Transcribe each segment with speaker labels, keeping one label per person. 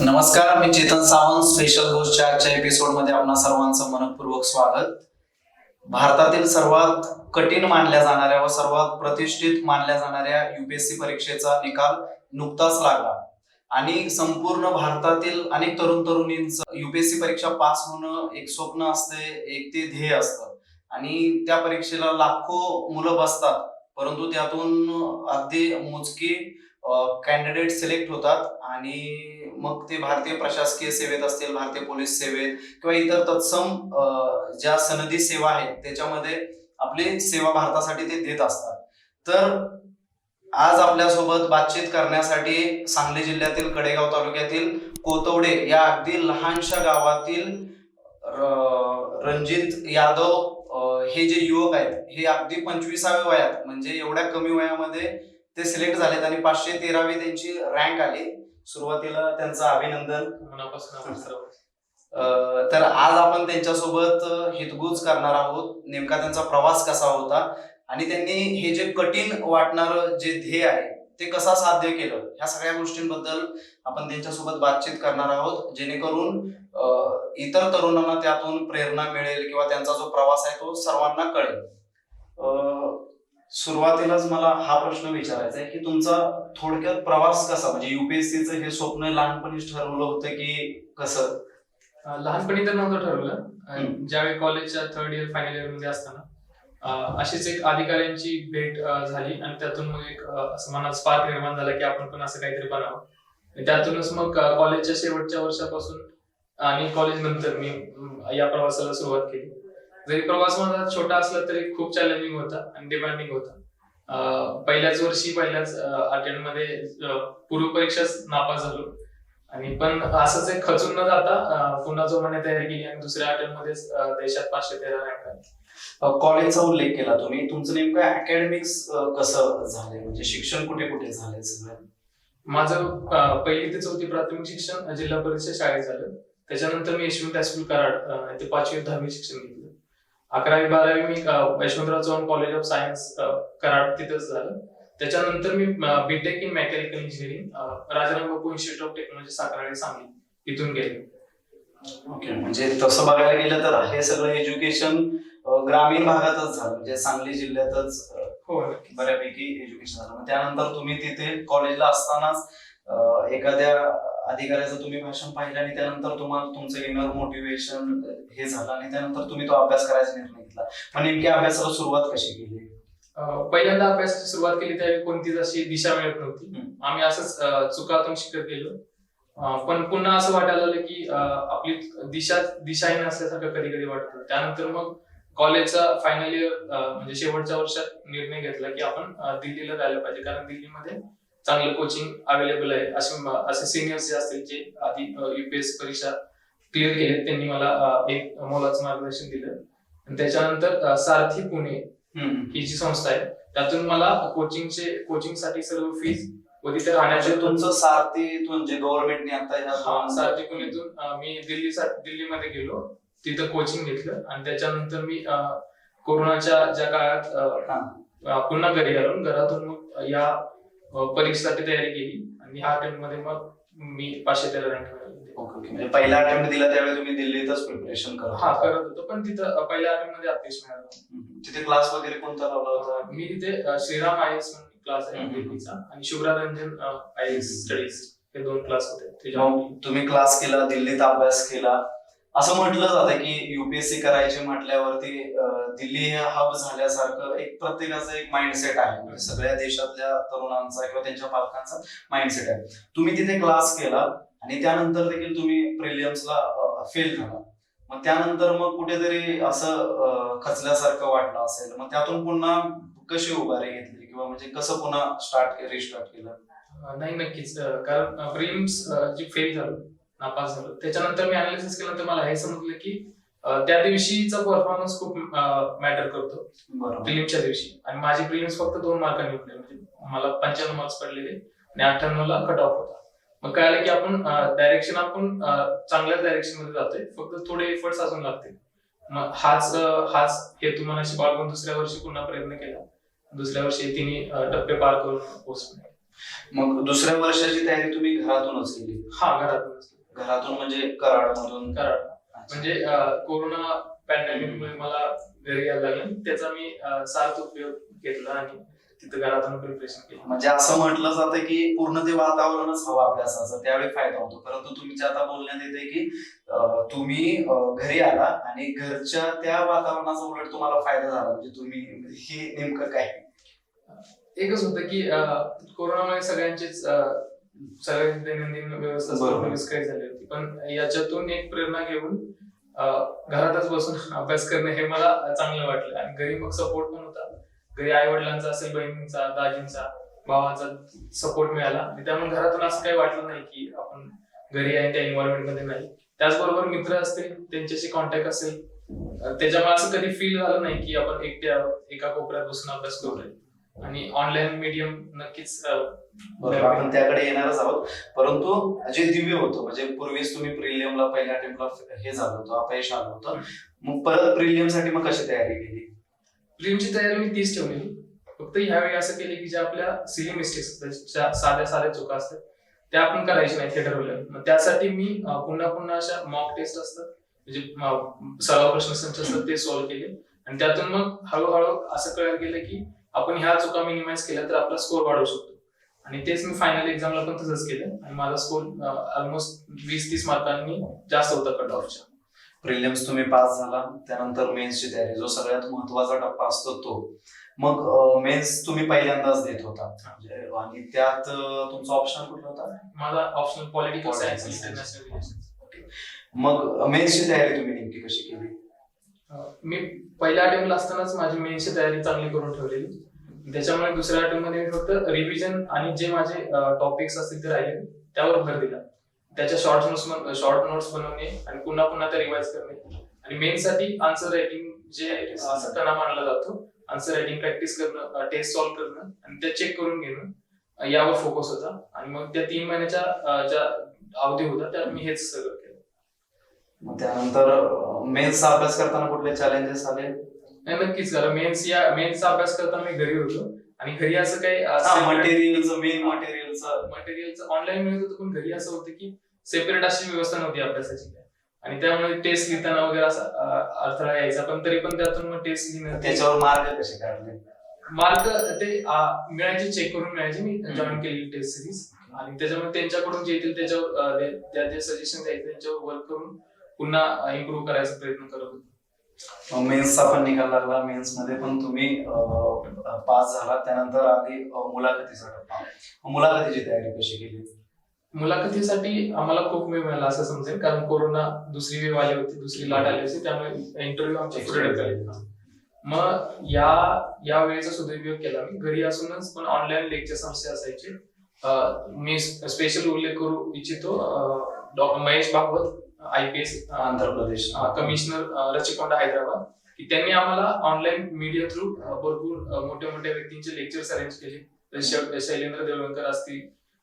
Speaker 1: नमस्कार मी चेतन सावंत स्पेशल गोष्टच्या आजच्या एपिसोडमध्ये आपणा सर्वांचं मनपूर्वक स्वागत. भारतातील सर्वात कठीण मानल्या जाणाऱ्या व सर्वात प्रतिष्ठित मानल्या जाणाऱ्या युपीएससी परीक्षेचा निकाल नुकताच लागला. आणि संपूर्ण भारतातील अनेक तरुण तरुणींचं युपीएससी परीक्षा पास होणं एक स्वप्न असते एक ते ध्येय असतं. आणि त्या परीक्षेला लाखो मुलं बसतात परंतु त्यातून अगदी मोजकी कॅन्डिडेट सिलेक्ट होतात आणि मग ते भारतीय प्रशासकीय सेवेत असतील भारतीय पोलीस सेवेत किंवा इतर तत्सम ज्या सनदी सेवा आहेत त्याच्यामध्ये आपली सेवा भारतासाठी ते देत असतात. तर आज आपल्यासोबत बातचीत करण्यासाठी सांगली जिल्ह्यातील कडेगाव तालुक्यातील कोतवडे या अगदी लहानशा गावातील रणजित यादव हे जे युवक आहेत हे अगदी पंचवीसाव्या वयात म्हणजे एवढ्या कमी वयामध्ये ते सिलेक्ट झालेत आणि पाचशे तेरावी त्यांची रँक आली. सुरुवातीला त्यांचं अभिनंदन.
Speaker 2: मनापासून
Speaker 1: तर आज आपण त्यांच्यासोबत हितगुज करणार आहोत. नेमका त्यांचा प्रवास कसा होता? आणि त्यांनी हे जे कठीण वाटणारं जे ध्येय आहे ते कसा साध्य केलं? ह्या सगळ्या गोष्टींबद्दल आपण त्यांच्यासोबत बातचीत करणार आहोत. जेणेकरून इतर तरुणांना त्यातून प्रेरणा मिळेल किंवा त्यांचा जो प्रवास आहे तो सर्वांना कळेल. अ, सुरुवातीलाच मला हा प्रश्न विचारायचा आहे की तुमचा थोडक्यात प्रवास कसा म्हणजे युपीएससीचं हे स्वप्न लहानपणीच ठरवलं होतं की कसं?
Speaker 2: लहानपणी तर नव्हतं ठरवलं. ज्यावेळी कॉलेजच्या थर्ड इयर फायनल इयरमध्ये असताना अशीच एक अधिकाऱ्यांची भेट झाली आणि त्यातून मग एक असं मनात स्पार्क निर्माण झाला की आपण पण असं काहीतरी बनावं. त्यातूनच मग कॉलेजच्या शेवटच्या वर्षापासून आणि कॉलेज नंतर मी या प्रवासाला सुरुवात केली. जरी प्रवास माझा छोटा असला तरी खूप चॅलेंजिंग होता आणि डिमांडिंग होता. पहिल्याच वर्षी पहिल्याच अटेंडमध्ये पूर्व परीक्षाच नापास झालो. आणि पण असंच एक खचून न जाता पुन्हा जोमाने तयारी केली आणि दुसऱ्या अटेम्प्ट मध्येच अं, देशात पाचशे तेरा रँक आली.
Speaker 1: कॉलेजचा उल्लेख केला तुम्ही. तुमचं नेमकं अकॅडमिक्स कसं झालंय? म्हणजे शिक्षण कुठे कुठे झालंय सगळं?
Speaker 2: माझं पहिली ते चौथी प्राथमिक शिक्षण जिल्हा परिषद शाळेत झालं. त्याच्यानंतर मी यशवंत हायस्कूल कराड ते पाचवी दहावी शिक्षण घेतलं. अकरावी बारावी मी Yashwantrao Chavan college of science Karad तिथंच झालं. त्याच्यानंतर मी B Tech in mechanical engineering Rajaram Bapu institute of technology Satara Sangli इथून गेले.
Speaker 1: ओके म्हणजे तसं बघायला गेलं तर हे सगळं एज्युकेशन ग्रामीण भागातच झालं. म्हणजे सांगली जिल्ह्यातच
Speaker 2: हो
Speaker 1: बऱ्यापैकी एज्युकेशन झालं. त्यानंतर तुम्ही तिथे कॉलेजला असतानाच एखाद्या अधिकाऱ्याचं तुम्ही भाषण पाहिलं आणि त्यानंतर तुम्हाला तुमचं इनर मोटिवेशन हे झालं आणि त्यानंतर तुम्ही तो अभ्यास करायचा निर्णय घेतला. मग नेमकी अभ्यासाला सुरुवात कशी केली?
Speaker 2: पहिल्यांदा अभ्यासाची सुरुवात केली त्यावेळी कोणतीच अशी दिशा मिळत नव्हती. आम्ही असंच चुकातून शिकत गेलो. पण पुन्हा असं वाटायला लागलं की आपली दिशा दिशाहीन असल्यासारखं कधी कधी वाटतं. त्यानंतर मग कॉलेजचा फायनल इयर म्हणजे शेवटच्या वर्षात निर्णय घेतला की आपण दिल्लीला जायला पाहिजे. कारण दिल्लीमध्ये चांगलं कोचिंग अवेलेबल आहे. असे असे सिनियर्स जे असतील जे आधी युपीएस परीक्षा क्लिअर केले त्यांनी मला एक मोलाचं मार्गदर्शन दिलं. आणि त्याच्यानंतर सारथी पुणे. ही जी संस्था आहे त्यातून मला कोचिंगचे कोचिंगसाठी सर्व फीज व तिथे
Speaker 1: म्हणजे
Speaker 2: राहण्याचे
Speaker 1: तुमचं सारथीतून जे गव्हर्नमेंटने आता
Speaker 2: सारथी पुणेतून मी दिल्ली दिल्लीमध्ये गेलो. तिथं कोचिंग घेतलं. आणि त्याच्यानंतर मी कोरोनाच्या ज्या काळात पुन्हा घरी आलो. घरातून मग या परीक्षेसाठी तयारी केली आणि ह्या अटेम्प्टमध्ये मग मी पाचशे तेरा रँक मिळवली
Speaker 1: ओके ओके. म्हणजे पहिला अटेम्प्ट दिला त्यावेळी तुम्ही दिल्लीतच प्रिपरेशन करत
Speaker 2: हा
Speaker 1: होता.
Speaker 2: करत होतो पण तिथं पहिल्या अटेम्प्टमध्ये अपयश मिळालं
Speaker 1: हम्म. तिथे क्लास वगैरे कोणता लावला होता?
Speaker 2: मी तिथे अं, श्रीराम आय एस क्लास आहे
Speaker 1: हम्म.
Speaker 2: दिल्लीचा आणि Shubhra Ranjan I S studies हे दोन क्लास होते. त्याच्यामध्ये
Speaker 1: मग तुम्ही क्लास केला दिल्लीत अभ्यास केला. असं म्हटलं जातं की युपीएससी करायचे म्हटल्यावरती दिल्ली हे हब झाल्यासारखं एक प्रत्येकाचं एक माइंडसेट आहे. म्हणजे सगळ्या देशातल्या तरुणांचा किंवा त्यांच्या पालकांचा माइंडसेट आहे. तुम्ही तिथे क्लास केला आणि त्यानंतर देखील तुम्ही प्रिलियम्सला फेल झाला. मग त्यानंतर मग कुठेतरी असं खचल्यासारखं वाटलं असेल. मग त्यातून पुन्हा कशी उभारी घेतली किंवा म्हणजे कसं पुन्हा स्टार्ट रिस्टार्ट केलं?
Speaker 2: नाही नक्कीच. कारण प्रिलिम्स जी फेल झालो नापास झालो. त्याच्यानंतर मी अनालिसिस केल्यानंतर मला हे समजलं की त्या दिवशीचा परफॉर्मन्स खूप मॅटर करतो.
Speaker 1: बरोबर.
Speaker 2: प्रिलिम्सच्या दिवशी. आणि माझी प्रिलिम्स फक्त दोन मार्कांनी उठले म्हणजे मला पंच्याण्णव मार्क्स पडलेले आणि अठ्ठ्याण्णव ला कट ऑफ होता. मग कळालं की आपण डायरेक्शन आपण चांगल्याच डायरेक्शनमध्ये जातोय. फक्त थोडे एफर्ट्स अजून लागतील. मग हाच हाच हेतू मनाशी बाळगून दुसऱ्या वर्षी पुन्हा प्रयत्न केला. दुसऱ्या वर्षी तिन्ही अं, टप्पे पार करून पोहोचले
Speaker 1: मग दुसऱ्या वर्षाची तयारी तुम्ही घरातूनच केली?
Speaker 2: हा घरातूनच.
Speaker 1: घरातून म्हणजे कराड. मधून
Speaker 2: कराड म्हणजे कोरोना पॅन्डेमिक मुळे मला घरी यायला लागलं. त्याचा मी सार्थ उपयोग घेतला आणि तिथं घरातून प्रिपरेशन केलं.
Speaker 1: म्हणजे असं म्हटलं जातं की पूर्ण ते वातावरणच हवं अभ्यासाचं. त्यावेळी फायदा होतो. परंतु तुमच्या आता बोलण्यात येते की तुम्ही घरी आला आणि घरच्या त्या वातावरणाचा उलट तुम्हाला फायदा झाला. म्हणजे तुम्ही हे नेमकं काय?
Speaker 2: एकच होतं की कोरोनामुळे सगळ्यांचीच अं, सगळ्यांची दैनंदिन व्यवस्था. पूर्ण विस्कळीत झाली होती पण याच्यातून एक प्रेरणा घेऊन घरातच बसून अभ्यास करणं हे मला चांगलं वाटलं. आणि घरी मग सपोर्ट पण होता. घरी आई वडिलांचा असेल बहिणींचा दाजींचा भावाचा सपोर्ट मिळाला. आणि त्यामुळे घरातून असं काही वाटलं नाही की आपण घरी आहे त्या एन्व्हायरमेंटमध्ये नाही. त्याचबरोबर मित्र असतील त्यांच्याशी कॉन्टॅक्ट असेल त्याच्यामुळे असं कधी फील झालं नाही की आपण एकट्या एका कोपऱ्यात बसून अभ्यास करतोय आणि ऑनलाईन मीडियम नक्कीच
Speaker 1: आपण त्याकडे येणारच आहोत. परंतु जे दिव्य होतं म्हणजे पूर्वीच तुम्ही प्रिलियमला पहिल्या अटेम्प्टला हे झालं होतं अपयश आलं होतं. मग परत प्रिलियमसाठी मग कशी तयारी केली?
Speaker 2: प्रीमची तयारी मी तीच ठेवलेली फक्त ह्यावेळी असं केले की ज्या आपल्या सिली मिस्टेक्स ज्या साध्या साध्या चुका असतात त्या आपण करायच्या नाही हे ठरवलं मग त्यासाठी मी पुन्हा पुन्हा अशा मॉक टेस्ट असतात म्हणजे सराव प्रश्नसंच असतात ते सॉल्व्ह केले. आणि त्यातून मग हळूहळू असं कळत गेलं की आपण ह्या चुका मिनिमाइज केल्या तर आपला स्कोर वाढवू शकतो. आणि तेच मी फायनल एक्झामला पण तसंच केलं. आणि माझा स्कोर ऑलमोस्ट वीस तीस मार्कांनी जास्त होता कट ऑफच्या
Speaker 1: प्रिलियम्स तुम्ही पास झाला. त्यानंतर मेन्सची तयारी जो सगळ्यात महत्त्वाचा टप्पा असतो तो. मग मेन्स तुम्ही पहिल्यांदाच देत होता. म्हणजे आणि त्यात तुमचा ऑप्शन कुठला होता?
Speaker 2: माझा ऑप्शनल पॉलिटिकल सायन्स. इंटरनॅशनल
Speaker 1: मग मेन्सची तयारी तुम्ही नेमकी कशी केली?
Speaker 2: मी पहिल्या अटेम्पला असतानाच माझी मेनची तयारी चांगली करून ठेवलेली. त्याच्यामुळे दुसऱ्या अटेम्पमध्ये मी फक्त रिव्हिजन आणि जे माझे टॉपिक्स असतील ते राहिले. त्यावर भर दिला. त्याच्या शॉर्ट नोट्स शॉर्ट नोट्स बनवणे आणि पुन्हा पुन्हा त्या रिवाइज करणे. आणि मेन साठी आन्सर रायटिंग जे असं मानला जातो. आन्सर रायटिंग प्रॅक्टिस करणं टेस्ट सॉल्व्ह करणं आणि ते चेक करून घेणं यावर फोकस होता. आणि मग त्या तीन महिन्याच्या ज्या अवधी होता त्या मी हेच सगळं
Speaker 1: मग त्यानंतर मेन्सचा अभ्यास करताना कुठले चॅलेंजेस आले?
Speaker 2: नाही नक्कीच. कारण मेन्स या मेन्सचा अभ्यास करताना मी घरी होतो. आणि घरी असं काही
Speaker 1: मटेरियलचं मेन मटेरियलचं
Speaker 2: मटेरियलचं ऑनलाईन मिळत होतं पण घरी असं होतं की सेपरेट अशी व्यवस्था नव्हती अभ्यासाची. आणि त्यामुळे टेस्ट लिहिताना वगैरे असा अडथळा यायचा. पण तरी पण त्यातून मग टेस्ट लिहिणं
Speaker 1: त्याच्यावर मार्ग कसे काढले?
Speaker 2: मार्क ते मिळायचे चेक करून मिळायचे. मी जॉईन केलेली टेस्ट सिरीज आणि त्याच्यामुळे त्यांच्याकडून जे येतील त्याच्यावर त्या जे सजेशन द्यायचे त्यांच्यावर वर्क करून पुन्हा इम्प्रूव्ह करायचा प्रयत्न करत होतो.
Speaker 1: मेन्सचा पण निकाल लागला. मेन्समध्ये पण तुम्ही पास झाला त्यानंतर आधी मुलाखतीचा टप्पा. मुलाखतीची तयारी कशी केली?
Speaker 2: मुलाखतीसाठी आम्हाला खूप वेळ मिळाला असं समजेल. कारण कोरोना दुसरी वेव आली होती दुसरी लाट आली होती. त्यामुळे इंटरव्ह्यू आमचे पुढे ढकलले मग या या वेळेचा सदुपयोग केला मी. घरी असूनच पण ऑनलाईन लेक्चर आमचे असायचे. मी स्पेशल उल्लेख करू इच्छितो doctor Mahesh Bhagwat. I P S
Speaker 1: Andhra Pradesh
Speaker 2: commissioner Rachakonda Hyderabad की त्यांनी आम्हाला ऑनलाईन मीडिया थ्रू भरपूर मोठ्या मोठ्या व्यक्तींचे लेक्चर्स अरेंज केले. शैलेंद्र देवळकर असतील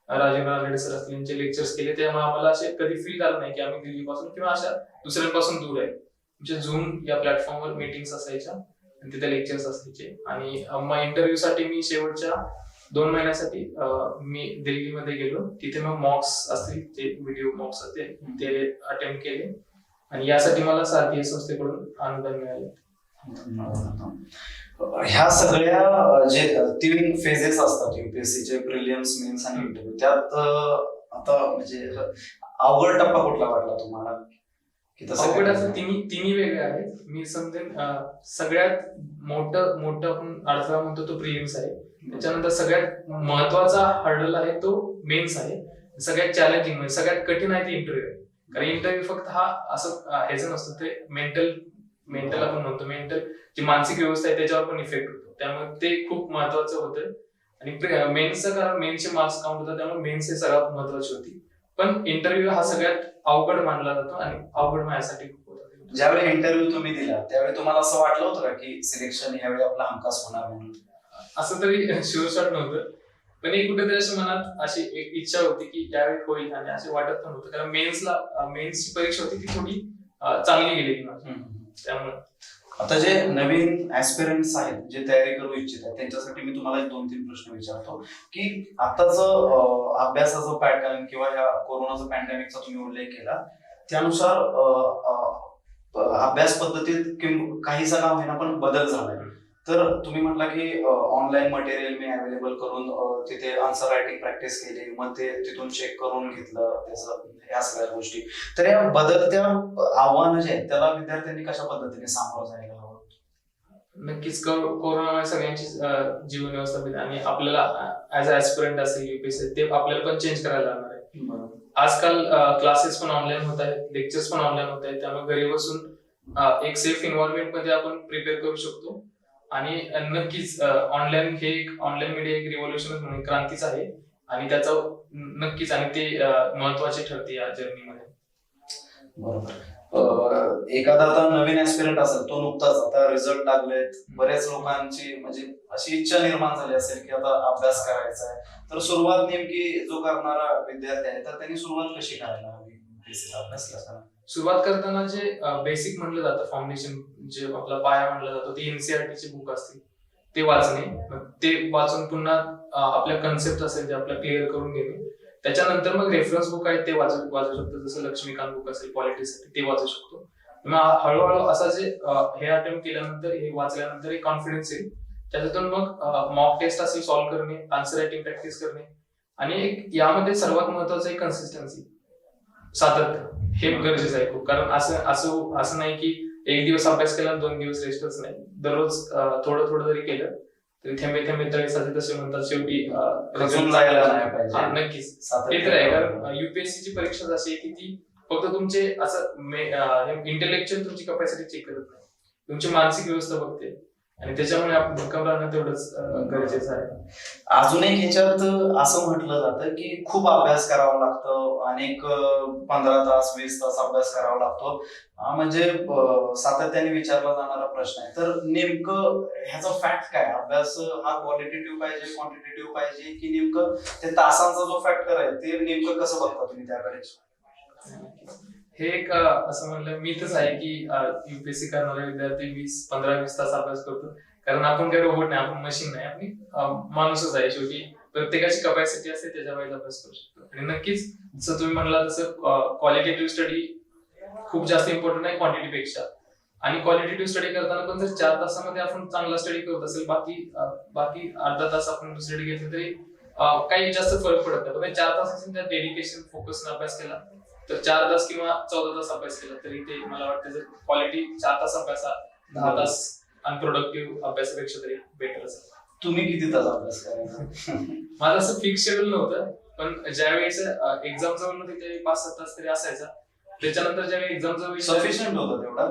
Speaker 2: राजेंद्र रानडे सर असतील यांचे लेक्चर्स केले. त्यामुळे आम्हाला असे कधी फील झालं नाही की आम्ही दिल्लीपासून किंवा अशा दुसऱ्यांपासून दूर आहे. म्हणजे झूम या प्लॅटफॉर्मवर मीटिंग्स असायच्या तिथे लेक्चर्स असायचे. आणि मग इंटरव्ह्यू साठी मी शेवटच्या दोन महिन्यासाठी मी दिल्लीमध्ये गेलो. तिथे मग मॉक्स असतील जे व्हिडिओ मॉक्स असतील ते अटेम्प्ट केले. आणि यासाठी मला सारथी संस्थेकडून अनुदान मिळाले.
Speaker 1: ह्या सगळ्या जे तीन फेजेस असतात UPSC चे प्रिलियम्स मेन्स आणि इंटरव्ह्यू त्यात आता म्हणजे अवघड टप्पा कुठला वाटला तुम्हाला? की तसं
Speaker 2: अवघड? असं तिन्ही तिन्ही वेगळे आहेत. मी समजेन सगळ्यात मोठं मोठं आपण अडथळा म्हणतो तो प्रिलिम्स आहे. त्याच्यानंतर सगळ्यात महत्त्वाचा हर्डल आहे तो मेन्स आहे. सगळ्यात चॅलेंजिंग म्हणजे सगळ्यात कठीण आहे ते इंटरव्ह्यू कारण इंटरव्ह्यू फक्त हा असं ह्याच ह्याचं नसतं ते मेंटल मेंटल आपण म्हणतो. मेंटल जी मानसिक व्यवस्था आहे त्याच्यावर पण इफेक्ट होतो. त्यामुळे ते खूप महत्वाचं होतं. आणि मेन्सचं कारण मेन्सचे मार्क्स काउंट होतात त्यामुळे मेन्स हे सर्वात महत्वाची होती. पण इंटरव्ह्यू हा सगळ्यात अवघड मानला जातो आणि अवघड माझ्यासाठी खूप
Speaker 1: ज्यावेळी इंटरव्ह्यू तुम्ही दिला त्यावेळी तुम्हाला असं वाटलं होतं का की सिलेक्शन यावेळी आपला हमखास होणार म्हणून?
Speaker 2: असं तरी शुअर शॉट नव्हतं. पण एक कुठेतरी अशी मनात अशी एक इच्छा होती की यावेळी होईल आणि असे वाटत पण होतं. कारण मेन्सला मेन्सची परीक्षा होती ती थोडी चांगली गेलेली माझी त्यामुळे.
Speaker 1: आता जे नवीन ऍस्पिरंट्स आहेत जे तयारी करू इच्छित आहेत त्यांच्यासाठी मी तुम्हाला एक दोन तीन प्रश्न विचारतो. की आताचं अभ्यासाचं पॅटर्न किंवा ह्या कोरोनाचा पॅन्डेमिकचा तुम्ही उल्लेख केला त्यानुसार अभ्यास पद्धतीत किं- काहीसा का होईना पण बदल झालाय. तर तुम्ही म्हटला की ऑनलाईन मटेरियल मी अवेलेबल करून तिथे आन्सर रायटिंग प्रॅक्टिस केली मग ते तिथून चेक करून घेतलं त्याचं ह्या सगळ्या गोष्टी. तर या बदलत्या आव्हानं जे आहेत त्याला विद्यार्थ्यांनी कशा पद्धतीने सामोरं जायला हवं?
Speaker 2: नक्कीच को- कोरोनामुळे सगळ्यांची जीवन व्यवस्था आणि आपल्याला ऍज अ ऍस्पिरंट असेल युपीएससी ते आपल्याला पण चेंज करायला लागणार आहे. आजकाल क्लासेस पण ऑनलाईन होत आहेत लेक्चर्स पण ऑनलाईन होत आहेत त्यामुळे घरी बसून एक सेफ एन्व्हायरमेंटमध्ये आपण प्रिपेअर करू शकतो. आणि नक्कीच ऑनलाईन हे एक ऑनलाईन मीडिया एक रिव्होल्युशन म्हणून क्रांतीच आहे. आणि त्याचा नक्कीच आणि ते महत्त्वाचे ठरते या जर्नीमध्ये
Speaker 1: बरोबर. एखादा आता नवीन ऍस्पिरंट असेल तो नुकताच आता रिझल्ट लागलेत बऱ्याच लोकांची म्हणजे अशी इच्छा निर्माण झाली असेल की आता अभ्यास करायचा आहे. तर सुरुवात नेमकी जो करणारा विद्यार्थी आहे तर त्यांनी सुरुवात कशी करायला हवी अभ्यास करताना
Speaker 2: सुरुवात करताना जे बेसिक म्हणलं जातं फाउंडेशन जे आपला पाया म्हणलं जातो ते एनसीआरटी चे बुक असतील ते वाचणे. ते वाचून पुन्हा आपल्या कन्सेप्ट असेल ते आपल्या क्लिअर करून घेणे. त्याच्यानंतर मग रेफरन्स बुक आहेत ते वाचू वाचू शकतो. जसं लक्ष्मीकांत बुक असेल पॉलिटिक्स ते वाचू शकतो. मग हळूहळू असा जे हे अटेम्प्ट केल्यानंतर हे वाचल्यानंतर एक कॉन्फिडन्स येईल. त्याच्यातून मग मॉक टेस्ट असेल सॉल्व्ह करणे आन्सर रायटिंग प्रॅक्टिस करणे. आणि एक यामध्ये सर्वात महत्वाचं आहे कन्सिस्टन्सी सातत्य. हे गरजेचं आहे खूप. कारण असं असं असं नाही की एक दिवस अभ्यास केला दोन दिवस रेस्टच नाही. दररोज थोडं थोडं जरी केलं तरी थेंबे थेंबे तळे साचे तसे म्हणतात शेवटी. हा, नक्कीच. ते तर आहे. कारण युपीएससी ची परीक्षा अशी आहे की ती फक्त तुमचे असं इंटेलेक्च्युअल तुमची कपॅसिटी चेक करत नाही. तुमची मानसिक व्यवस्था बघते. आणि त्याच्यामुळे आपण भक्कम राहणं तेवढंच गरजेचं आहे.
Speaker 1: अजून एक ह्याच्यात असं म्हटलं जातं की खूप अभ्यास करावा लागतो. अनेक पंधरा तास वीस तास अभ्यास करावा लागतो. म्हणजे सातत्याने विचारला जाणारा प्रश्न आहे. तर नेमकं ह्याचा फॅक्ट काय? अभ्यास हा क्वालिटेटिव्ह पाहिजे क्वांटिटेटिव्ह पाहिजे की नेमकं ते तासांचा जो फॅक्टर आहे ते नेमकं कसं बघता तुम्ही त्याकडे?
Speaker 2: हे एक असं म्हणलं मीथच आहे की युपीएससी करणारे विद्यार्थी वीस पंधरा वीस तास अभ्यास करतो. कारण आपण काही रोबोट नाही आपण मशीन नाही. आपली माणूसच आहे शेवटी. प्रत्येकाची कपॅसिटी असते त्याच्या अभ्यास करू शकतो. आणि नक्कीच जसं तुम्ही म्हणला तसं क्वालिटेटिव्ह स्टडी खूप जास्त इम्पॉर्टंट आहे क्वांटिटी पेक्षा आणि क्वालिटेटिव्ह स्टडी करताना पण जर चार तासामध्ये आपण चांगला स्टडी करत असेल बाकी बाकी अर्धा तास आपण स्टडी घेतली तरी काही जास्त फरक पडत नाही. चार तास असेल डेडिकेशन फोकस अभ्यास केला तर चार तास किंवा चौदा तास अभ्यास केला तरी ते मला वाटतं जर क्वालिटी चार तास अभ्यासा दहा तास अनप्रोडक्टिव्ह अभ्यासापेक्षा तरी बेटर असेल.
Speaker 1: तुम्ही किती तास अभ्यास करायचा
Speaker 2: माझं असं फिक्स शेड्यूल नव्हतं पण ज्यावेळेस एक्झाम जवळ नव्हती त्यावेळी पाच सात तास तरी असायचा. त्याच्यानंतर ज्यावेळी एक्झाम जवळ
Speaker 1: सफिशियंट होतं तेवढा?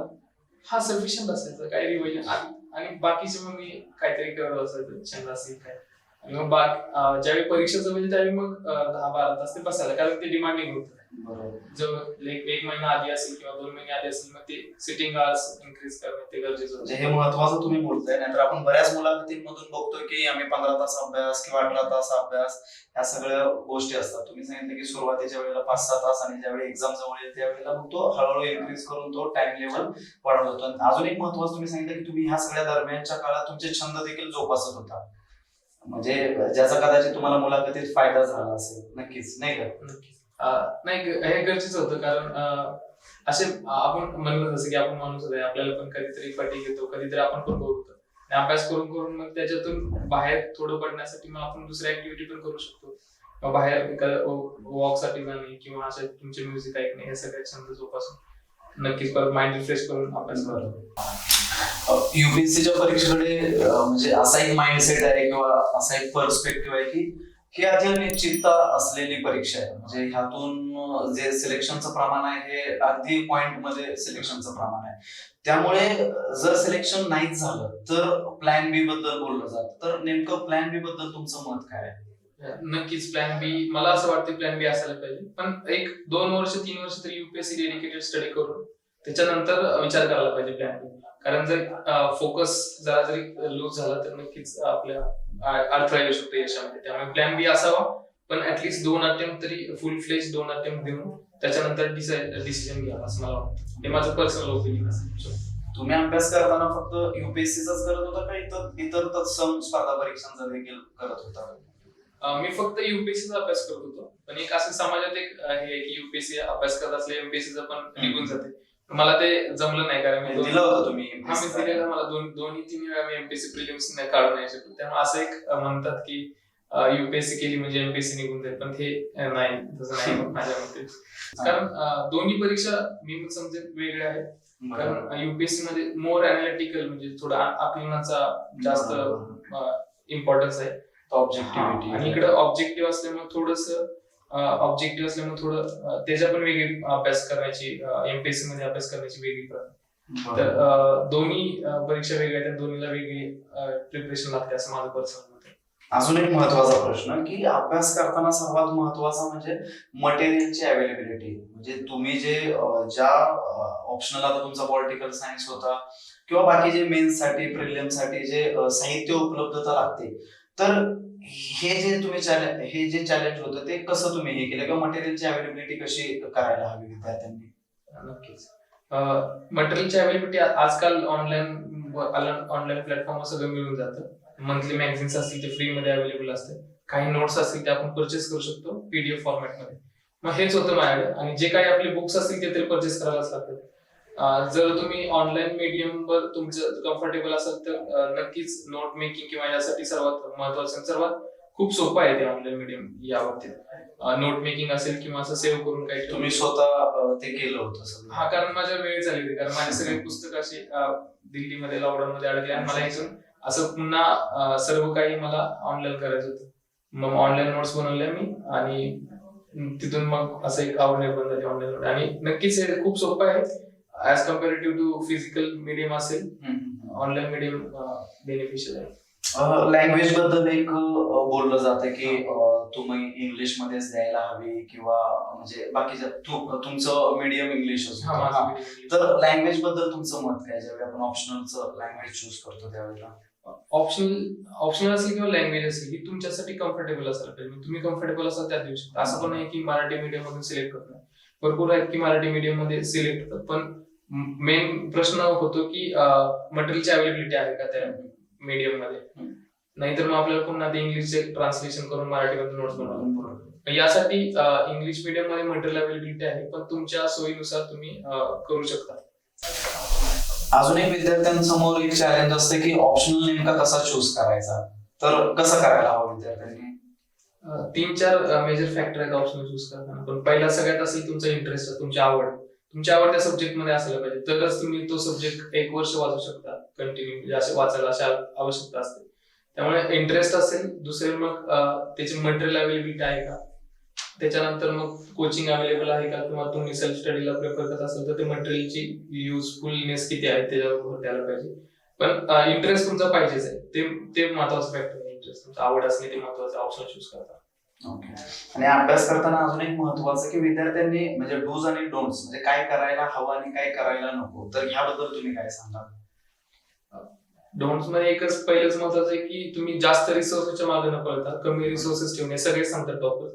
Speaker 2: हा सफिशियंट असायचं काही रिव्हिजन आणि बाकीचे मग मी काहीतरी करत असायचं छंद असेल काय. मग बाक ज्यावेळी परीक्षेचं म्हणजे त्यावेळी मग दहा बारा तास ते बसायला कारण ते डिमांडिंग होतं. जर एक एक महिना आधी असेल किंवा दोन महिने आधी असेल मग ते सिटिंग आवर्स इन्क्रीज करणे ते गरजेचं
Speaker 1: म्हणजे
Speaker 2: होतं
Speaker 1: हे महत्वाचं तुम्ही बोलताय नाहीतर आपण बऱ्याच मुलाखतींमधून बघतोय की आम्ही पंधरा तास अभ्यास किंवा अठरा तास अभ्यास या सगळ्या गोष्टी असतात. तुम्ही सांगितलं की सुरुवातीच्या वेळेला पाच सहा तास आणि ज्यावेळी एक्झाम जवळ येईल त्यावेळेला मग तो हळूहळू इन्क्रीज करून तो टाइम लेवल वाढवतो आणि अजून एक महत्वाचं तुम्ही सांगितलं की तुम्ही ह्या सगळ्या दरम्यानच्या काळात तुमचे छंद देखील जोपासत होता. म्हणजे ज्याचा कदाचित तुम्हाला मुलाखतीत फायदा झाला असेल. नक्कीच नाही का?
Speaker 2: नक्कीच. नाही हे गरजेचं होतं कारण असे आपण म्हणलं जसं की आपण माणूस आहे आपल्याला पण कधीतरी फटीक घेतो कधीतरी आपण पण होतो अभ्यास करून करून मग त्याच्यातून बाहेर थोडं पडण्यासाठी मग आपण दुसऱ्या ऍक्टिव्हिटी पण करू शकतो. बाहेर वॉकसाठी जाणे किंवा असे तुमचे म्युझिक ऐकणे हे सगळे छंद जोपासून नक्कीच परत माइंड रिफ्रेश करून अभ्यास करतो
Speaker 1: युपीएससीच्या परीक्षेकडे म्हणजे असा एक माइंडसेट आहे किंवा असा एक पर्स्पेक्टिव्ह आहे की ही आधी असलेली परीक्षा आहे. म्हणजे ह्यातून जे सिलेक्शनचं प्रमाण आहे हे अगदी पॉइंटमध्ये सिलेक्शनचं प्रमाण आहे. त्यामुळे जर सिलेक्शन नाहीच झालं तर प्लॅन बी बद्दल बोललं जातं. तर नेमकं प्लॅन बी बद्दल तुमचं मत काय आहे?
Speaker 2: नक्कीच प्लॅन बी मला असं वाटतं प्लॅन बी असायला पाहिजे. पण एक दोन वर्ष तीन वर्ष तरी युपीएससी डेडिकेटेड स्टडी करून त्याच्यानंतर विचार करायला पाहिजे प्लॅन बी कारण जर फोकस जरा जरी लूज झाला तर नक्कीच आपल्या अडथळा येऊ शकतो यशामध्ये. त्यामुळे प्लॅन बी असावा पण ऍटलीस्ट दोन अटेम्प्ट तरी फुल फ्लेज दोन अटेम्प्ट देऊन त्याच्यानंतर डिसिजन घ्यावा असं मला वाटतं. हे माझं पर्सनल ओपिनियन असेल
Speaker 1: तुम्ही अभ्यास करताना फक्त युपीएससीचाच करत होता का इतर इतर तत्सम स्पर्धा परीक्षांचा देखील करत होता?
Speaker 2: मी फक्त युपीएससीचा अभ्यास करत होतो. पण एक असं समाजात एक हे की युपीएससी अभ्यास करत असले एमपीएससीचा पण निघून जाते. मला ते जमलं नाही कारण मी दोन-
Speaker 1: दिलं होतं तुम्ही
Speaker 2: हा मी दिलेलं मला दोन दोन्ही तीन वेळा मी एमपीएससी प्रिलिम्स नाही काढू नाही शकलो त्यामुळे असं एक म्हणतात की युपीएससी केली म्हणजे एमपीएससी निघून जाईल पण अं, नाही. तसं नाही माझ्या मते. कारण दोन्ही परीक्षा मी पण समजेल वेगळ्या आहेत. कारण युपीएससी मध्ये मोर अनालिटिकल म्हणजे थोडा आकलनाचा जास्त. इम्पॉर्टन्स आहे.
Speaker 1: ऑब्जेक्टिव्हिटी
Speaker 2: आणि इकडे ऑब्जेक्टिव्ह असल्यामुळे थोडस ऑब्जेक्टिव्ह असल्यामुळे थोडं त्याच्या पण वेगळी अभ्यास करण्याची एमपीएससी मध्ये अभ्यास करण्याची वेगळी तर दोन्ही परीक्षा वेगळ्या आहेत दोन्हीला वेगळी प्रिपरेशन लागते असं माझं पर्सनल मत आहे.
Speaker 1: अजून एक महत्त्वाचा प्रश्न की अभ्यास करताना सर्वात महत्त्वाचा म्हणजे मटेरियलची अवेलेबिलिटी म्हणजे तुम्ही जे ज्या ऑप्शनल आता तुमचा पॉलिटिकल सायन्स होता किंवा बाकी जे मेन्ससाठी प्रिलियमसाठी जे साहित्य उपलब्धता लागते तर हे जे तुम्ही चॅलेंज हे जे चॅलेंज होतं ते कसं तुम्ही हे केलं? किंवा मटेरियलची अवेलेबिलिटी कशी करायला हवी विद्यार्थ्यांनी?
Speaker 2: नक्कीच. मटेरियलची अवेलेबिलिटी आजकाल ऑनलाईन ऑनलाईन प्लॅटफॉर्मवर सगळं मिळून जातं. मंथली मॅगझिन्स असतील ते फ्री मध्ये अवेलेबल असते काही नोट्स असतील ते आपण परचेस करू शकतो पीडीएफ फॉर्मॅटमध्ये. मग हेच होतं माझ्याकडे आणि जे काही आपले बुक्स असतील ते तरी परचेस करायलाच लागतात. जर तुम्ही ऑनलाईन मीडियम वर तुमचं कम्फर्टेबल असाल तर नक्कीच नोट मेकिंग किंवा यासाठी सर्वात महत्वाचं सर्वात खूप सोपं आहे ते ऑनलाईन मीडियम या बाबतीत नोट मेकिंग असेल किंवा असं सेव्ह करून काही.
Speaker 1: तुम्ही स्वतः ते केलं होतं
Speaker 2: हा कारण माझ्या वेळ झाली होती कारण माझे सगळे पुस्तक असे दिल्लीमध्ये लॉकडाऊन मध्ये अडकले आणि मला इथून असं पुन्हा सर्व काही मला ऑनलाईन करायचं होतं. मग ऑनलाईन नोट्स बनवल्या मी आणि तिथून मग असं एक आवड निर्माण झाली ऑनलाईन आणि नक्कीच हे खूप सोपं आहे. As comparative to physical medium असेल. ऑनलाईन मीडियम बेनिफिशियल आहे.
Speaker 1: लँग्वेजबद्दल एक बोललं जातं की तुम्ही इंग्लिश मध्येच द्यायला हवी किंवा म्हणजे बाकीच्या तुमचं मीडियम
Speaker 2: medium
Speaker 1: तर लँग्वेजबद्दल तुमचं मत काय? ज्यावेळी आपण ऑप्शनलचं लँग्वेज चूज करतो त्यावेळेला.
Speaker 2: ऑप्शनल ऑप्शनल असेल किंवा लँग्वेज असेल ही तुमच्यासाठी कम्फर्टेबल असायला पाहिजे. तुम्ही कम्फर्टेबल असाल त्यात देऊ शकता असं पण नाही की मराठी मीडियम मधून सिलेक्ट करत नाही. भरपूर आहेत की मराठी मीडियममध्ये सिलेक्ट होतात पण मेन प्रश्न होतो की मटेरियलची अवेलेबिलिटी आहे का त्या
Speaker 1: मीडियममध्ये.
Speaker 2: नाहीतर मग आपल्याला पुन्हा ते इंग्लिशचे ट्रान्सलेशन करून मराठीमध्ये नोट्स
Speaker 1: बरोबर.
Speaker 2: यासाठी इंग्लिश मीडियममध्ये मटेरियल अवेलेबिलिटी आहे पण तुमच्या सोयीनुसार तुम्ही करू शकता.
Speaker 1: अजून एक विद्यार्थ्यांसमोर एक चॅलेंज असतं की ऑप्शनल नेमका कसा चूज करायचा? तर कसं करायला हवं विद्यार्थ्यांनी?
Speaker 2: तीन चार मेजर फॅक्टर आहेत ऑप्शनल चूज करताना. पण पहिला सगळ्यात असेल तुमचा इंटरेस्ट तुमची आवड. तुमच्या आवडत्या सब्जेक्टमध्ये असायला पाहिजे. तरच तुम्ही तो सब्जेक्ट एक वर्ष वाचू शकता. कंटिन्यू म्हणजे असे वाचायला अशा आवश्यकता असते. त्यामुळे इंटरेस्ट असेल दुसरे मग त्याची मटेरियल अवेलेबिलिटी आहे का? त्याच्यानंतर मग कोचिंग अवेलेबल आहे का? किंवा तुम्ही सेल्फ स्टडीला प्रेफर करत असाल तर ते मटेरियलची युजफुलनेस किती आहे त्याच्यावर भर द्यायला पाहिजे. पण इंटरेस्ट तुमचा पाहिजेच आहे. ते ते महत्वाचं फॅक्टर आहे इंटरेस्ट तुमचा आवड असणे ते महत्वाचं ऑप्शन चूज करता.
Speaker 1: आणि अभ्यास करताना अजून एक महत्वाचं की विद्यार्थ्यांनी म्हणजे डूज आणि डोंट्स म्हणजे काय करायला हवं आणि काय करायला नको. तर ह्याबद्दल तुम्ही काय सांगाल?
Speaker 2: डोंट्समध्ये एकच पहिलंच महत्वाचं आहे की तुम्ही जास्त रिसोर्सच्या मागे न पळता कमी रिसोर्सेस ठेवणे सगळे सांगतात टॉपर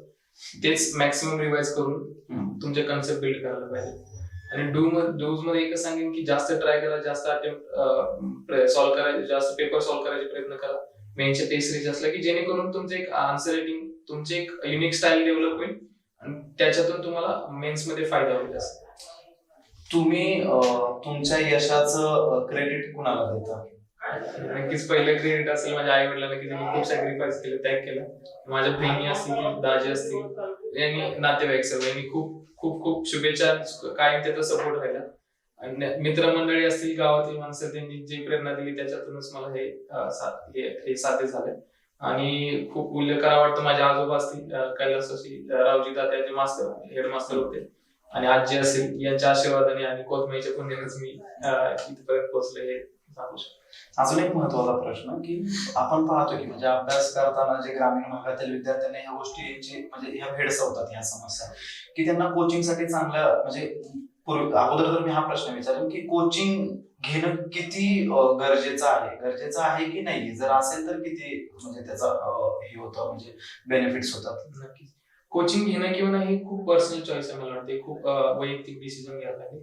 Speaker 2: तेच मॅक्सिमम रिवाइज करून तुमचे कन्सेप्ट बिल्ड करायला पाहिजे. आणि डू डूजमध्ये एकच सांगेन की जास्त ट्राय करा जास्त अटेम्प्ट सॉल्व्ह करायचे जास्त पेपर सॉल्व्ह करायचे प्रयत्न करा. मेनच्या टेस्ट सिरीज असला की जेणेकरून तुमचं एक आन्सर रेटिंग तुमचे एक युनिक स्टाईल डेव्हलप होईल आणि त्याच्यातून तुम्हाला मेन्समध्ये फायदा होईल असं.
Speaker 1: तुम्ही अं, तुमच्या यशाचं क्रेडिट कुणाला देता?
Speaker 2: नक्कीच पहिलं क्रेडिट असेल माझ्या आई वडिलांना की त्यांनी खूप सॅक्रिफाईस केलं त्याग केला. माझ्या बहिणी असतील दाजी असतील यांनी नातेवाईक सर्व यांनी खूप खूप खूप शुभेच्छा कायम त्याचा सपोर्ट राहिला. आणि मित्रमंडळी असतील गावातील माणसं त्यांनी जी प्रेरणा दिली त्याच्यातूनच मला हे अं, सा- हे हे साध्य झाले. आणि खूप उल्लेख करा वाटतं माझे आजोबा असतील कैलास कैलासवासी रावजी दादा जे मास्टर हेडमास्टर होते. आणि आजी असेल यांच्या आशीर्वादाने आणि कोथमेच्या पुण्यानेच मी इथपर्यंत पोहोचले हे सांगू शकतो.
Speaker 1: अजून एक महत्त्वाचा प्रश्न की आपण पाहतो की म्हणजे अभ्यास करताना जे ग्रामीण भागातील विद्यार्थ्यांना ह्या गोष्टी म्हणजे ह्या भेडसावतात ह्या समस्या की त्यांना कोचिंगसाठी चांगल्या म्हणजे अगोदर तर मी हा प्रश्न विचारेन की कोचिंग घेणं किती गरजेचं आहे? गरजेचं आहे की नाही? जर असेल तर किती म्हणजे त्याचा हे होतं म्हणजे बेनिफिट्स होतात?
Speaker 2: नक्कीच. कोचिंग घेणं किंवा नाही हे खूप पर्सनल चॉईस आहे मला वाटते. खूप वैयक्तिक डिसिजन घ्यायला लागेल.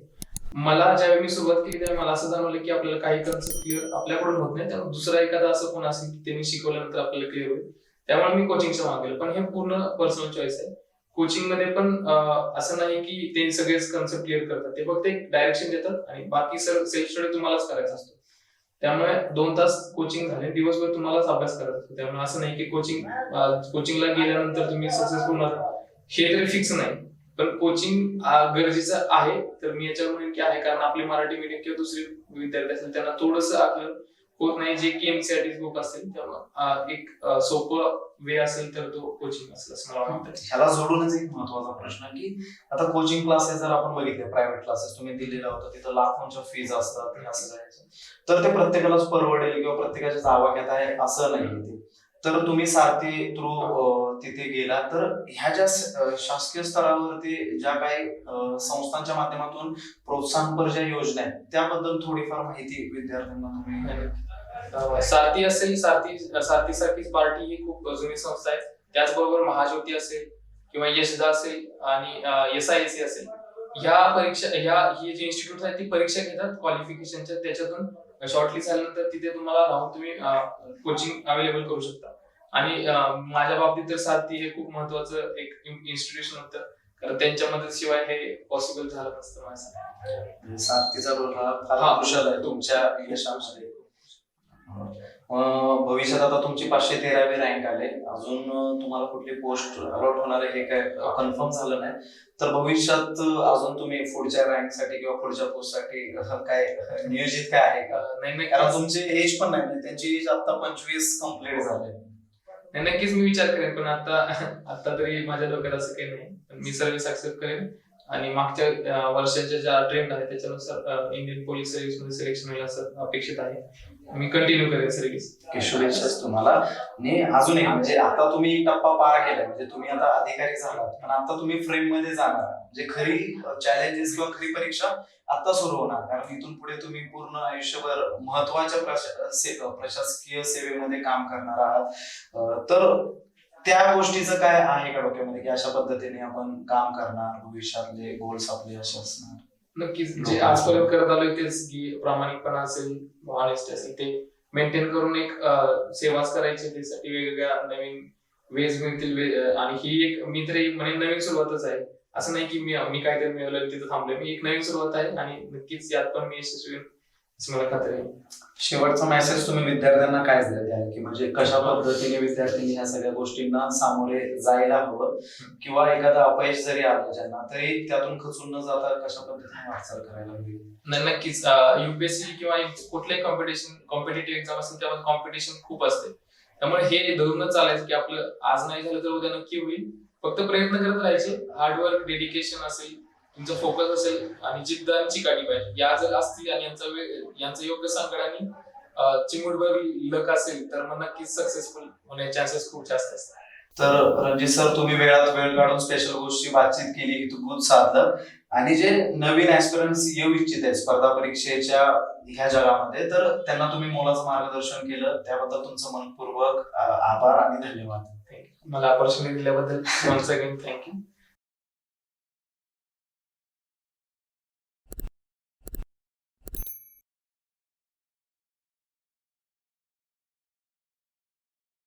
Speaker 2: मला ज्यावेळी मी सुरुवात केली त्यावेळी मला असं जाणवलं की आपल्याला काही कन्सेप्ट क्लिअर आपल्याकडून होत नाही. त्यामुळे दुसरा एखादा असं कोण असेल की त्यांनी शिकवल्यानंतर आपल्याला क्लिअर होईल. त्यामुळे मी कोचिंगचं मागेल पण हे पूर्ण पर्सनल चॉईस आहे. कोचिंगमध्ये पण असं नाही की ते सगळेच कन्सेप्ट क्लिअर करतात. ते फक्त एक डायरेक्शन देतात आणि बाकी सर सेल्फ स्टडी तुम्हालाच करायचा असतो. त्यामुळे दोन तास कोचिंग झाले. दिवसभर तुम्हालाच अभ्यास करत असतो. त्यामुळे असं नाही की कोचिंग कोचिंगला गेल्यानंतर तुम्ही सक्सेसफुल होणार हे तरी फिक्स नाही. पण कोचिंग गरजेचं आहे. तर मी याच्यावर म्हणेन की आहे. कारण आपली मराठी मीडियम किंवा दुसरी विद्यार्थी असेल त्यांना थोडंसं आकलन होत नाही जे की एमसीआरटी बुक असेल तर एक सोपं वे असेल तर तो कोचिंग असेल असं मला वाटतं.
Speaker 1: ह्याला जोडूनच एक महत्त्वाचा प्रश्न की आता कोचिंग क्लासेस जर आपण बघितले प्रायव्हेट क्लासेस तुम्ही दिलेला होता तिथं लाखोंच्या फीज असतात असं जायचं. तर ते प्रत्येकालाच परवडेल किंवा प्रत्येकाच्या आवाक्यात आहे असं नाही. ते तर तुम्ही सारथी थ्रू तिथे गेला तर ह्या ज्या शासकीय स्तरावरती ज्या काही संस्थांच्या माध्यमातून प्रोत्साहनपर ज्या योजना आहेत त्याबद्दल थोडीफार माहिती विद्यार्थ्यांना तुम्ही
Speaker 2: सारथी असेल सारथी सारथी सारखीच पार्टी ही खूप जुनी संस्था आहे. त्याचबरोबर महाज्योती असेल किंवा यशदा असेल आणि एस आय सी असेल. ह्या परीक्षा ह्या ही जी इन्स्टिट्यूट आहेत ती परीक्षा घेतात क्वालिफिकेशनच्या त्याच्यातून शॉर्टलिस्ट झाल्यानंतर तिथे तुम्हाला राहून तुम्ही कोचिंग अवेलेबल करू शकता. आणि माझ्या बाबतीत तर सारथी हे खूप महत्वाचं एक इन्स्टिट्यूशन होतं. कारण त्यांच्या मदतीशिवाय हे पॉसिबल झालं नसतं माझ्यासाठी.
Speaker 1: म्हणजे सारथीचा रोल हा. कुशल आहे. तुमच्या यशामध्ये भविष्यात आता तुमची पाचशे तेरावी रँक आले. अजून तुम्हाला कुठली पोस्ट अलॉट होणार आहे हे काय कन्फर्म झालं नाही. तर भविष्यात अजून तुम्ही पुढच्या रँकसाठी किंवा पुढच्या पोस्टसाठी काय नियोजित काय आहे का?
Speaker 2: अं, नाही
Speaker 1: कारण
Speaker 2: नाही
Speaker 1: तुमचे एज पण नाही त्यांची एज आता पंचवीस कंप्लीट झाले.
Speaker 2: नाही, नक्कीच मी विचार करेन पण आता आता तरी माझ्या डोक्यात असं काही नाही. मी सर्व्हिस ऍक्सेप्ट करेन. आणि मागच्या वर्षाच्या ज्या ट्रेंड आहे त्याच्यानुसार इंडियन पोलीस सर्व्हिसमध्ये सिलेक्शन होईल असं अपेक्षित आहे. मी कंटिन्यू करेन सर्व्हिस
Speaker 1: की शुभेच्छाच तुम्हाला. आणि अजून एक म्हणजे आता तुम्ही एक टप्पा पार केलाय म्हणजे तुम्ही आता अधिकारी झालात पण आता तुम्ही फ्रेममध्ये जाणार. म्हणजे खरी चॅलेंजेस किंवा खरी परीक्षा आता सुरू होणार कारण इथून पुढे तुम्ही पूर्ण आयुष्यभर महत्त्वाच्या प्रशासकीय सेवेमध्ये काम करणार आहात. तर त्या गोष्टीचं काय आहे का डोक्यामध्ये की अशा पद्धतीने आपण काम करणार भविष्यातले गोल्स आपले असे असणार?
Speaker 2: नक्कीच. जे आजपर्यंत करत आलोय तेच की प्रामाणिकपणा असेल ऑनेस्ट असेल ते मेंटेन करून एक सेवाच करायची त्यासाठी वेगवेगळ्या नवीन वेज मिळतील आणि ही एक मी तरी म्हणे नवीन सुरुवातच आहे. असं नाही की मी मी काहीतरी मिळवलं तिथं थांबलोय. मी एक नवीन सुरुवात आहे आणि नक्कीच यात पण मी यशस्वी मला खात्री
Speaker 1: शेवटचा मेसेज तुम्ही विद्यार्थ्यांना काय द्याल की म्हणजे कशा पद्धतीने विद्यार्थ्यांनी ह्या सगळ्या गोष्टींना सामोरे जायला हवं? किंवा एखादं अपयश जरी आलं ज्यांना तरी त्यातून खचून न जाता कशा पद्धतीने वाटचाल करायला हवी?
Speaker 2: नक्कीच. युपीएससी किंवा कुठल्याही कॉम्पिटिशन कॉम्पिटेटिव्ह एक्झाम असेल त्यामध्ये कॉम्पिटिशन खूप असते. त्यामुळे हे धरूनच चालायचं की आपलं आज नाही झालं तर उद्या नक्की होईल. फक्त प्रयत्न करत राहायचे. हार्डवर्क डेडिकेशन असेल तुमचं फोकस असेल आणि जिद्द आणि चिकाटी पाहिजे. या जर असतील आणि यांचा यांचं योग्य संकट आणि अं, चिमुटभर लक असेल तर मग नक्कीच सक्सेसफुल होण्याचे चान्सेस खूप जास्त असतात.
Speaker 1: तर रणजित सर तुम्ही वेळात वेळ काढून स्पेशल गोष्टी बातचीत केली ही तू साधलं. आणि जे नवीन ऍस्पिरंट्स येऊ इच्छित आहेत स्पर्धा परीक्षेच्या ह्या जगामध्ये तर त्यांना तुम्ही मोलाचं मार्गदर्शन केलं. त्याबद्दल तुमचं मनपूर्वक आभार आणि धन्यवाद.
Speaker 2: मला ऑपॉर्च्युनिटी दिल्याबद्दल थँक्यू